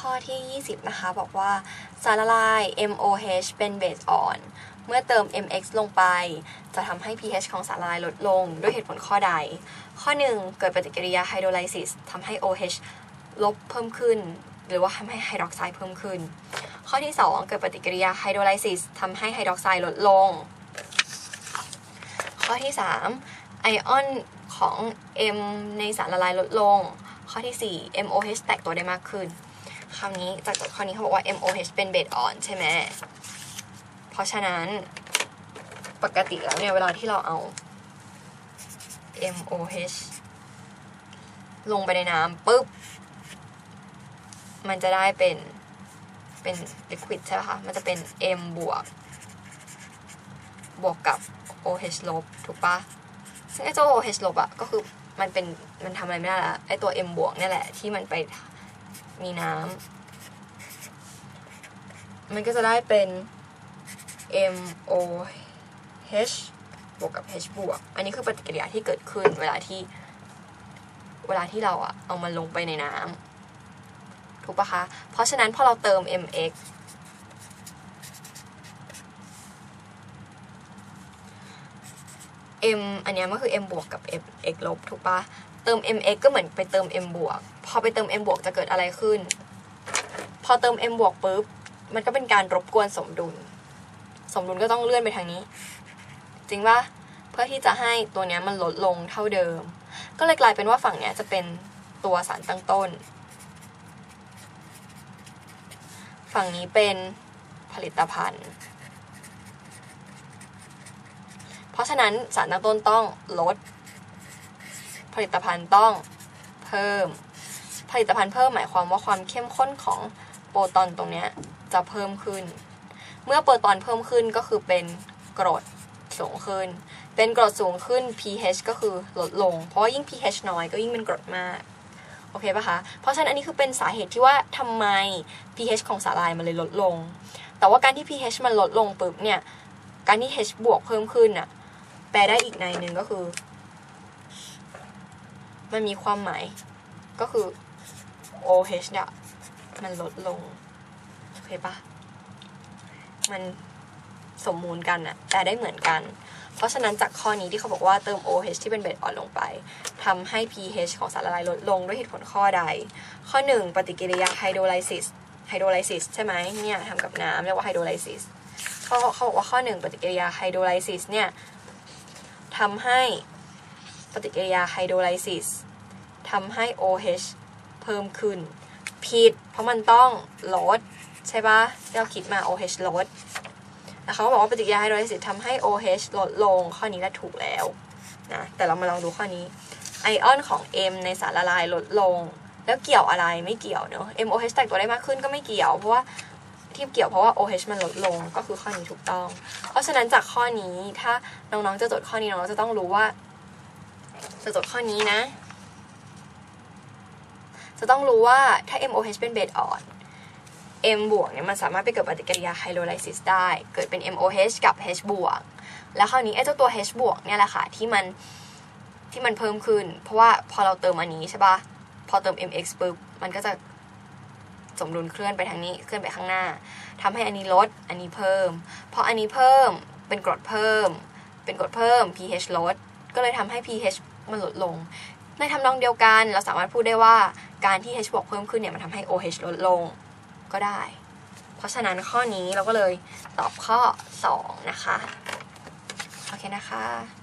ข้อที่ 20 นะคะ บอกว่าสารละลาย MOH เป็นเบสอ่อน เมื่อเติม MX ลงไป จะทำให้ pH ของสารละลายลดลงด้วยเหตุผลข้อใด ข้อ 1 เกิดปฏิกิริยาไฮโดรไลซิสทำให้ OH ลบเพิ่มขึ้น หรือว่าทำให้ไฮดรอกไซด์เพิ่มขึ้น ข้อที่ 2 เกิดปฏิกิริยาไฮโดรไลซิสทำให้ไฮดรอกไซด์ลดลง ข้อที่ 3 ไอออนของ M ในสารละลายลดลงข้อที่ 4 MOH แตกตัวได้มากขึ้น คราวนี้จากจทย์ข้อนี้เขาบอกว่า MOH เป็นเบสอ่อนใช่ไหม เพราะฉะนั้นปกติแล้วเนี่ยเวลาที่เราเอา MOH ลงไปในน้ำปุ๊บ มันจะได้เป็นเป็น liquid ใช่ไหมคะ มันจะเป็น M บวก บวกกับ OH ลบถูกปะซึ่งไอ้ตัว OH ลบอะก็คือมันเป็นมันทำอะไรไม่ได้ละไอ้ตัว M บวกนี่แหละที่มันไป มีน้ำ มันก็จะได้เป็น MOH บวกกับ H บวก อันนี้คือปฏิกิริยาที่เกิดขึ้นเวลาที่ เวลาที่เราอะเอามันลงไปในน้ำถูกปะคะ เพราะฉะนั้นพอเราเติม MX M อันเนี้ยมันคือ M บวกกับ M X ลบถูกปะ ติม MX ก็เหมือนไปเติม M บวก พอไปเติม M บวกจะเกิดอะไรขึ้น พอเติม M บวกปุ๊บ มันก็เป็นการรบกวนสมดุล สมดุลก็ต้องเลื่อนไปทางนี้ จริงปะเพื่อที่จะให้ตัวเนี้ยมันลดลงเท่าเดิม ก็เลยกลายเป็นว่าฝั่งเนี้ยจะเป็นตัวสารตั้งต้น ฝั่งนี้เป็นผลิตภัณฑ์ เพราะฉะนั้นสารตั้งต้นต้องลด ผลิตภัณฑ์ต้องเพิ่ม ผลิตภัณฑ์เพิ่มหมายความว่าความเข้มข้นของโปรตอนตรงนี้จะเพิ่มขึ้น เมื่อโปรตอนเพิ่มขึ้นก็คือเป็นกรดสูงขึ้น เป็นกรดสูงขึ้น pH ก็คือลดลง เพราะยิ่ง pH น้อยก็ยิ่งเป็นกรดมากโอเคปะคะ เพราะฉะนั้นอันนี้คือเป็นสาเหตุที่ว่าทำไม pH ของสาลายมันเลยลดลง แต่ว่าการที่ pH มันลดลงปุ๊บเนี่ย การที่ H บวกเพิ่มขึ้นน่ะแปลได้อีกในหนึ่งก็คือ มันมีความหมาย ก็คือ OH เนี่ยมันลดลง โอเคปะมันสมมูลกันอะแต่ได้เหมือนกัน เพราะฉะนั้นจากข้อนี้ที่เขาบอกว่าเติม OH ที่เป็นเบสอ่อนลงไปทำให้ pH ของสารละลายลดลงด้วยเหตุผลข้อใด ข้อ 1 ปฏิกิริยาไฮโดรไลซิสไฮโดรไลซิสใช่ไหมเนี่ยทำกับน้ำเรียกว่าไฮโดรไลซิสเขาเขาบอกว่าข้อ 1 ปฏิกิริยาไฮโดรไลซิสเนี่ยทำให้ ปฏิกิริยาไฮโดรไลซิสทำให้ OH เพิ่มขึ้น ผิด เพราะมันต้องลดใช่ปะเราคิดมา OH ลดแล้วเขาก็บอกว่าปฏิกิริยาไฮโดรไลซิสทำให้ OH ลดลงข้อนี้แหละถูกแล้วนะแต่เรามาลองดูข้อนี้ไอออนของ M ในสารละลายลดลง แล้วเกี่ยวอะไรไม่เกี่ยวเนอะ MOH แตกตัวได้มากขึ้นก็ไม่เกี่ยว เพราะว่าที่เกี่ยวเพราะว่า OH มันลดลงก็คือข้อนี้ถูกต้อง เพราะฉะนั้นจากข้อนี้ถ้าน้องๆจะจดข้อนี้น้องๆจะต้องรู้ว่า จะจดข้อนี้นะ จะต้องรู้ว่าถ้า MOH เป็นเบสอ่อน M บวกเนี่ยมันสามารถไปเกิดปฏิกิริยาไฮโดรไลซิสได้ เกิดเป็น MOH กับ H บวก แล้วคราวนี้ไอ้เจ้าตัว H บวกเนี่ยแหละค่ะที่มันที่มันเพิ่มขึ้น เพราะว่าพอเราเติมอันนี้ใช่ปะพอเติม MX ปุ๊บมันก็จะสมดุลเคลื่อนไปทางนี้เคลื่อนไปข้างหน้าทำให้อันนี้ลดอันนี้เพิ่มพออันนี้เพิ่มเป็นกรดเพิ่ม เป็นกรดเพิ่ม pH ลด ก็เลยทำให้ pH มันลดลง ในทำนองเดียวกันเราสามารถพูดได้ว่าการที่ H บวกเพิ่มขึ้นเนี่ยมันทำให้ OH ลดลงก็ได้ เพราะฉะนั้นข้อนี้เราก็เลยตอบข้อ 2 นะคะ โอเคนะคะ